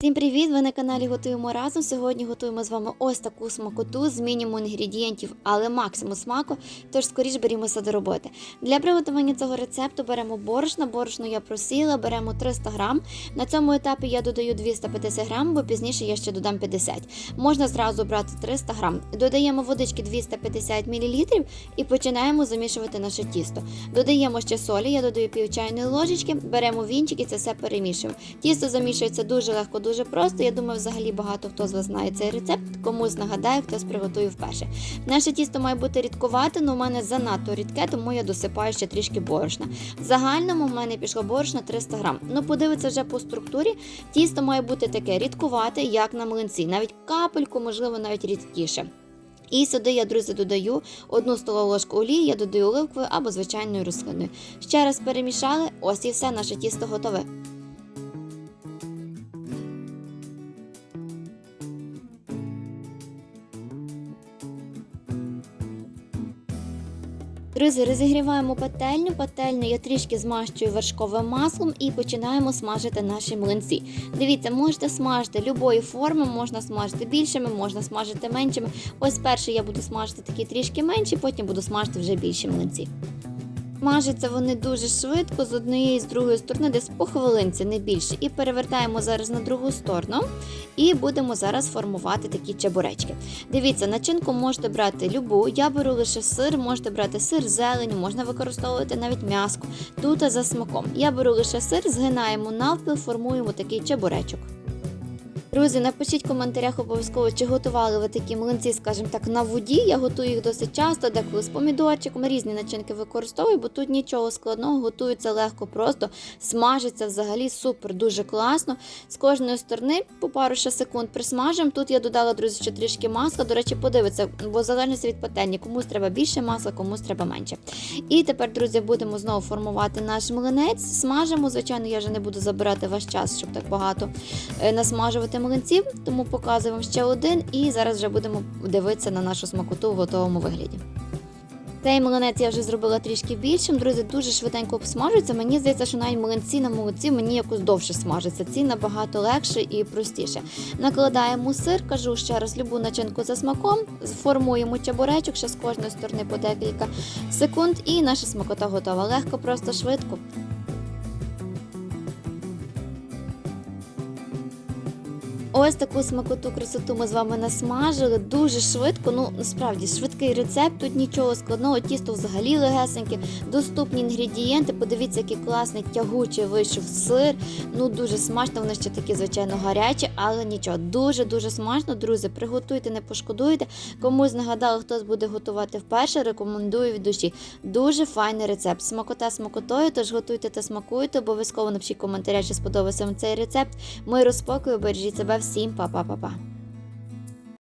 Всім привіт! Ви на каналі Готуємо разом. Сьогодні готуємо з вами ось таку смакоту з мінімум інгредієнтів, але максимум смаку. Тож скоріш берімося до роботи. Для приготування цього рецепту беремо борошно. Борошно я просіла, беремо 300 грам. На цьому етапі я додаю 250 грам, бо пізніше я ще додам 50. Можна зразу брати 300 грам. Додаємо водички 250 мл і починаємо замішувати наше тісто. Додаємо ще солі, я додаю пів чайної ложечки, беремо вінчик і це все перемішуємо. Тісто замішується дуже легко, дуже просто. Я думаю, взагалі багато хто з вас знає цей рецепт. Комусь нагадаю, хтось приготує вперше. Наше тісто має бути рідкувате, але у мене занадто рідке, тому я досипаю ще трішки борошна. В загальному в мене пішло борошна 300 грам. Ну, подивитися вже по структурі. Тісто має бути таке рідкувате, як на млинці, навіть капельку, можливо, навіть рідкіше. І сюди я, друзі, додаю одну столову ложку олії, я додаю оливковою або звичайною рослинною. Ще раз перемішали, ось і все, наше тісто готове. Друзі, розігріваємо пательню. Пательню я трішки змащую вершковим маслом і починаємо смажити наші млинці. Дивіться, можете смажити любої форми, можна смажити більшими, можна смажити меншими. Ось перший я буду смажити такі трішки менші, потім буду смажити вже більші млинці. Смажаться вони дуже швидко з однієї і з другої сторони, десь по хвилинці, не більше. І перевертаємо зараз на другу сторону і будемо зараз формувати такі чебуречки. Дивіться, начинку можете брати любу. Я беру лише сир, можете брати сир, зелень, можна використовувати навіть м'яско. Тут за смаком. Я беру лише сир, згинаємо навпіл, формуємо такий чебуречок. Друзі, напишіть в коментарях обов'язково, чи готували ви такі млинці, скажімо так, на воді. Я готую їх досить часто, деколи з помідорчиком, різні начинки використовую, бо тут нічого складного, готується легко, просто смажиться взагалі супер, дуже класно. З кожної сторони по пару ще секунд присмажимо. Тут я додала, друзі, ще трішки масла. До речі, подивиться, бо в залежності від пательні, комусь треба більше масла, комусь треба менше. І тепер, друзі, будемо знову формувати наш млинець. Смажимо. Звичайно, я вже не буду забирати ваш час, щоб так багато е, насмажувати млинців, тому показую вам ще один і зараз вже будемо дивитися на нашу смакоту в готовому вигляді. Цей млинець я вже зробила трішки більшим. Друзі, дуже швиденько обсмажується. Мені здається, що навіть млинці на молоці мені якось довше смажаться. Ці набагато легше і простіше. Накладаємо сир, кажу ще раз, любу начинку за смаком, формуємо чебуречок ще з кожної сторони по декілька секунд, і наша смакота готова. Легко, просто швидко. Ось таку смакоту красоту ми з вами насмажили дуже швидко. Ну насправді швидкий рецепт. Тут нічого складного, тісто взагалі легесеньке, доступні інгредієнти. Подивіться, який класний тягучий вийшов сир. Ну дуже смачно. Вони ще такі, звичайно, гарячі, але нічого, дуже дуже смачно. Друзі, приготуйте, не пошкодуйте. Комусь нагадали, хтось буде готувати вперше. Рекомендую від душі. Дуже файний рецепт. Смакота смакотою. Тож готуйте та смакуйте. Обов'язково напишіть коментаря, чи сподобався вам цей рецепт. Миру спокою, бережіть себе всім, па-па-па-па.